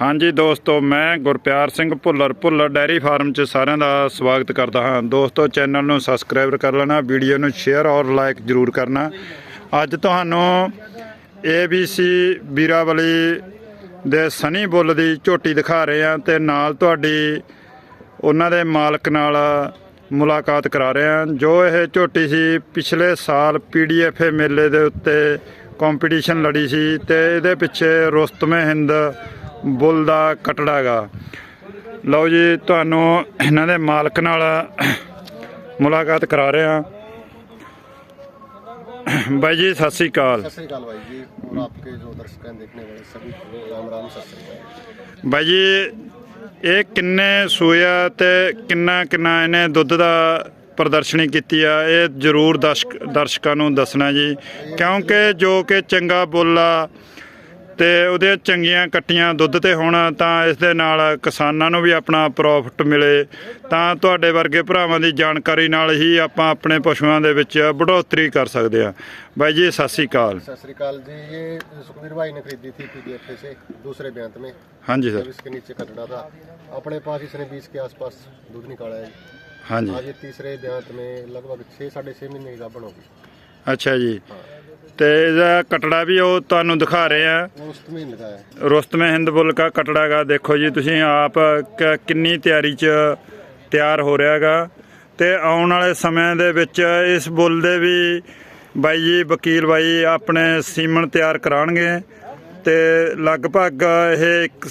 ਹਾਂਜੀ ਦੋਸਤੋ, ਮੈਂ ਗੁਰਪਿਆਰ ਸਿੰਘ ਭੁੱਲਰ ਭੁੱਲਰ ਡੈਰੀ ਫਾਰਮ 'ਚ ਸਾਰਿਆਂ ਦਾ ਸਵਾਗਤ ਕਰਦਾ ਹਾਂ। ਦੋਸਤੋ, ਚੈਨਲ ਨੂੰ ਸਬਸਕ੍ਰਾਈਬ ਕਰ ਲੈਣਾ, ਵੀਡੀਓ ਨੂੰ ਸ਼ੇਅਰ ਔਰ ਲਾਈਕ ਜ਼ਰੂਰ ਕਰਨਾ। ਅੱਜ ਤੁਹਾਨੂੰ ABC ਵੀਰਾਵਲੀ ਦੇ ਸਨੀ ਬੁੱਲ ਦੀ ਝੋਟੀ ਦਿਖਾ ਰਹੇ ਹਾਂ ਤੇ ਨਾਲ ਤੁਹਾਡੀ ਉਹਨਾਂ ਦੇ ਮਾਲਕ ਨਾਲ ਮੁਲਾਕਾਤ ਕਰਾ ਰਹੇ ਹਾਂ। ਜੋ ਇਹ ਝੋਟੀ ਸੀ, ਪਿਛਲੇ ਸਾਲ ਪੀਡੀਐਫਏ ਮੇਲੇ ਦੇ ਉੱਤੇ ਕੰਪੀਟੀਸ਼ਨ ਲੜੀ ਸੀ ਤੇ ਇਹਦੇ ਪਿੱਛੇ ਰੁਸਤਮੇ ਹਿੰਦ ਬੁੱਲ ਦਾ ਕਟੜਾ ਗਾ ਲਓ ਜੀ ਤੁਹਾਨੂੰ ਇਹਨਾਂ ਦੇ ਮਾਲਕ ਨਾਲ ਮੁਲਾਕਾਤ ਕਰਾ ਰਹੇ ਹਾਂ ਬਾਈ ਜੀ ਸਤਿ ਸ੍ਰੀ ਅਕਾਲ सत श्रीकाल भाई जी और आपके जो दर्शक हैं देखने वाले सभी को राम राम सत श्रीकाल ਬਾਈ ਜੀ ਇਹ ਕਿੰਨੇ ਸੂਇਆ ਤੇ ਕਿੰਨਾ ਕਿੰਨਾ ਇਹਨੇ ਦੁੱਧ ਦਾ ਪ੍ਰਦਰਸ਼ਨੀ ਕੀਤੀ ਆ ਇਹ ਜਰੂਰ ਦਰਸ਼ਕ ਦਰਸ਼ਕਾਂ ਨੂੰ ਦੱਸਣਾ ਜੀ ਕਿਉਂਕਿ ਜੋ ਕਿ ਚੰਗਾ ਬੁੱਲ ਆ ਤੇ ਉਹਦੇ ਚੰਗੀਆਂ ਕੱਟੀਆਂ ਦੁੱਧ ਤੇ ਹੋਣ ਤਾਂ ਇਸ ਦੇ ਨਾਲ ਕਿਸਾਨਾਂ ਨੂੰ ਵੀ ਆਪਣਾ ਪ੍ਰੋਫਿਟ ਮਿਲੇ ਤਾਂ ਤੁਹਾਡੇ ਵਰਗੇ ਭਰਾਵਾਂ ਦੀ ਜਾਣਕਾਰੀ ਨਾਲ ਹੀ ਆਪਾਂ ਆਪਣੇ ਪਸ਼ੂਆਂ ਦੇ ਵਿੱਚ बढ़ोतरी ਕਰ ਸਕਦੇ ਆ ਬਾਈ ਜੀ ਸਤਿ ਸ੍ਰੀ ਅਕਾਲ सत श्रीकाल जी ये सुखबीर भाई ने खरीदी थी पीडीएफ से दूसरे ब्यांत में ਹਾਂਜੀ जब ਸਰ इसके नीचे कटड़ा था अपने पास इसने बीस के आसपास दूध निकाला है ਹਾਂਜੀ आज ये तीसरे ब्यांत में लगभग छः साढ़े छः महीने की गाभण होगी ਅੱਛਾ ਜੀ ਤੇ ਇਹਦਾ ਕਟੜਾ ਵੀ ਉਹ ਤੁਹਾਨੂੰ ਦਿਖਾ ਰਹੇ ਆ वो उस में ही लगा है ਰੁਸਤਮੇ ਹਿੰਦ ਬੁੱਲ ਕਾ ਕਟੜਾ ਗਾ ਦੇਖੋ ਜੀ ਤੁਸੀਂ ਆਪ ਕ- ਕਿੰਨੀ ਤਿਆਰੀ 'ਚ ਤਿਆਰ ਹੋ ਰਿਹਾਗਾ ਤੇ ਆਉਣ ਵਾਲੇ ਸਮੇਂ ਦੇ ਵਿੱਚ ਇਸ ਬੁੱਲ ਦੇ ਵੀ ਬਾਈ ਜੀ ਵਕੀਲ ਬਾਈ ਆਪਣੇ ਸੀਮਨ ਤਿਆਰ ਕਰਾਉਣਗੇ ਤੇ ਲਗਭਗ ਇਹ ਇੱਕ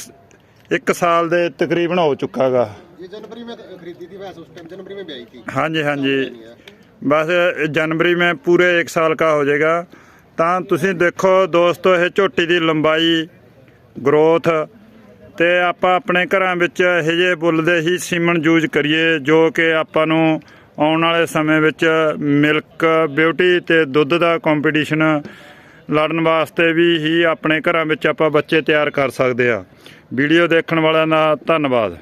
ਇੱਕ ਸਾਲ ਦੇ ਤਕਰੀਬਨ ਹੋ ਚੁੱਕਾਗਾ ये जनवरी में खरीदी थी वैसे उस टाइम जनवरी में भी आई थी ਹਾਂਜੀ ਹਾਂਜੀ नहीं है ਬਸ ਜਨਵਰੀ ਮੈਂ ਪੂਰੇ 1 ਸਾਲ ਦਾ ਹੋ ਜਾਏਗਾ। ਤਾਂ ਤੁਸੀਂ ਦੇਖੋ ਦੋਸਤੋ, ਇਹ ਝੋਟੀ ਦੀ ਲੰਬਾਈ ਗਰੋਥ ਤੇ ਆਪਾਂ ਆਪਣੇ ਘਰਾਂ ਵਿੱਚ ਇਹ ਜੇ ਬੁੱਲਦੇ ਹੀ ਸੀਮਨ ਯੂਜ਼ ਕਰੀਏ, ਜੋ ਕਿ ਆਪਾਂ ਨੂੰ ਆਉਣ ਵਾਲੇ ਸਮੇਂ ਵਿੱਚ ਮਿਲਕ ਬਿਊਟੀ ਤੇ ਦੁੱਧ ਦਾ ਕੰਪੀਟੀਸ਼ਨ ਲੜਨ ਵਾਸਤੇ ਵੀ ਹੀ ਆਪਣੇ ਘਰਾਂ ਵਿੱਚ ਆਪਾਂ ਬੱਚੇ ਤਿਆਰ ਕਰ ਸਕਦੇ ਆ। ਵੀਡੀਓ ਦੇਖਣ ਵਾਲਿਆਂ ਦਾ ਧੰਨਵਾਦ।